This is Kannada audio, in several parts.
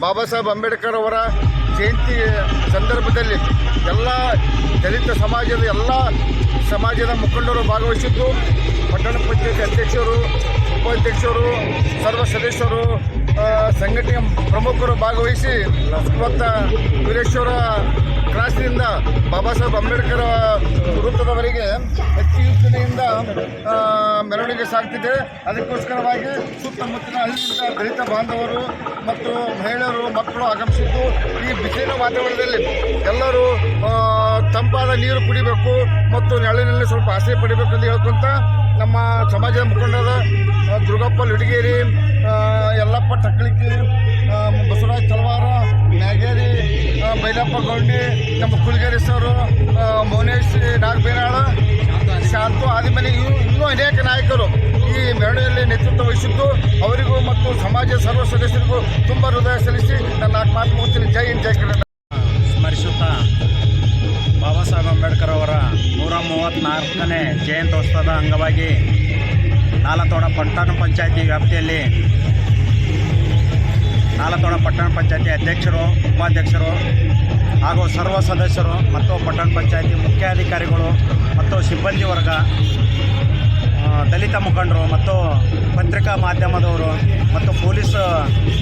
ಬಾಬಾ ಸಾಹೇಬ್ ಅಂಬೇಡ್ಕರ್ ಅವರ ಜಯಂತಿ ಸಂದರ್ಭದಲ್ಲಿ ಎಲ್ಲ ದಲಿತ ಸಮಾಜದ ಎಲ್ಲ ಸಮಾಜದ ಮುಖಂಡರು ಭಾಗವಹಿಸಿದ್ದು ಪಟ್ಟಣ ಪಂಚಾಯತ್ ಅಧ್ಯಕ್ಷರು ಉಪಾಧ್ಯಕ್ಷರು ಸರ್ವ ಸದಸ್ಯರು ಸಂಘಟನೆಯ ಪ್ರಮುಖರು ಭಾಗವಹಿಸಿ ಇವತ್ತು ವೀರೇಶ್ವರ ಕ್ರಾಸ್ನಿಂದ ಬಾಬಾ ಸಾಹೇಬ್ ಅಂಬೇಡ್ಕರ್ ವೃತ್ತದವರೆಗೆ ಆ, ಮೆರವಣಿಗೆ ಸಾಗ್ತಿದೆ. ಅದಕ್ಕೋಸ್ಕರವಾಗಿ ಸುತ್ತಮುತ್ತಲಿನ ಹಳ್ಳಿಯಿಂದ ದಲಿತ ಬಾಂಧವರು ಮತ್ತು ಮಹಿಳೆಯರು ಮಕ್ಕಳು ಆಗಮಿಸಿದ್ದು ಈ ಬಿಸಿಲಿನ ವಾತಾವರಣದಲ್ಲಿ ಎಲ್ಲರೂ ತಂಪಾದ ನೀರು ಕುಡಿಬೇಕು ಮತ್ತು ನೆರಳಿನಲ್ಲಿ ಸ್ವಲ್ಪ ಆಸರೆ ಪಡಿಬೇಕು ಅಂತ ಹೇಳ್ಕೊಂತ ನಮ್ಮ ಸಮಾಜದ ಮುಖಂಡರ ದುರ್ಗಪ್ಪ ಲುಡಿಗೇರಿ ಯಲ್ಲಪ್ಪ ಟಕ್ಕಳಿಕಿ ಬಸವರಾಜ್ ತಲವಾರ, ಮ್ಯಾಗೇರಿ ಬೈಲಪ್ಪ ಗೌಂಡಿ, ನಮ್ಮ ಕುಲಗೇರಿ ಸರು ಮೌನೇಶ್ ನಾಗಬೇನಾಳ, ಶಾಂತು ಆದಿಮನಿ ಇನ್ನೂ ಅನೇಕ ನಾಯಕರು. ಮೆರವಣಿಗೆಯಲ್ಲಿ ನೇತೃತ್ವ ವಹಿಸಿದ್ದು, ಅವರಿಗೂ ಮತ್ತು ಸಮಾಜದ ಸರ್ವ ಸದಸ್ಯರಿಗೂ ತುಂಬ ಹೃದಯ ಸಲ್ಲಿಸಿ ನನ್ನ ಮಾತು ಮುಗಿಸ್ತೀನಿ ಜೈ ಹಿಂದ್, ಜೈ ಕನ್ನಡ ಸ್ಮರಿಸುತ್ತಾ ಬಾಬಾ ಸಾಹೇಬ್ ಅಂಬೇಡ್ಕರ್ ಅವರ ನೂರ ಮೂವತ್ತ್ನಾಲ್ಕನೇ ಜಯಂತ್ಯೋತ್ಸವದ ಅಂಗವಾಗಿ ನಾಲತೋಡ ಪಟ್ಟಣ ಪಂಚಾಯತಿ ವ್ಯಾಪ್ತಿಯಲ್ಲಿ ನಾಲತೋಡ ಪಟ್ಟಣ ಪಂಚಾಯತಿ ಅಧ್ಯಕ್ಷರು, ಉಪಾಧ್ಯಕ್ಷರು ಹಾಗೂ ಸರ್ವ ಸದಸ್ಯರು ಮತ್ತು ಪಟ್ಟಣ ಪಂಚಾಯತಿ ಮುಖ್ಯಾಧಿಕಾರಿಗಳು ಮತ್ತು ಸಿಬ್ಬಂದಿ ವರ್ಗ ದಲಿತ ಮುಖಂಡರು ಮತ್ತು ಪತ್ರಿಕಾ ಮಾಧ್ಯಮದವರು ಮತ್ತು ಪೊಲೀಸ್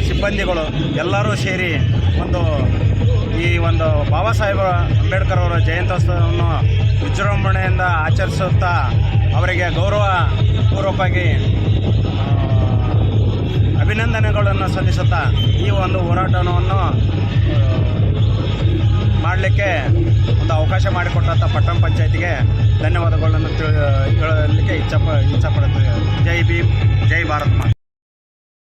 ಸಿಬ್ಬಂದಿಗಳು ಎಲ್ಲರೂ ಸೇರಿ ಒಂದು ಈ ಒಂದು ಬಾಬಾ ಸಾಹೇಬ ಅಂಬೇಡ್ಕರ್ ಅವರ ಜಯಂತ್ಯೋತ್ಸವವನ್ನು ವಿಜೃಂಭಣೆಯಿಂದ ಆಚರಿಸುತ್ತಾ ಅವರಿಗೆ ಗೌರವ ಪೂರ್ವಕವಾಗಿ ಅಭಿನಂದನೆಗಳನ್ನು ಸಲ್ಲಿಸುತ್ತಾ ಈ ಒಂದು ಹೋರಾಟವನ್ನು ಮಾಡಲಿಕ್ಕೆ ಒಂದು ಅವಕಾಶ ಮಾಡಿಕೊಟ್ಟಂಥ ಪಟ್ಟಣ ಪಂಚಾಯತಿಗೆ ಧನ್ಯವಾದಗಳನ್ನು ಹೇಳಲಿಕ್ಕೆ ಇಚ್ಛಪ ಇಚ್ಛಪಡುತ್ತೇವೆ. ಜೈ ಭೀಮ್ ಜೈ ಭಾರತ್ ಮಾತಾ.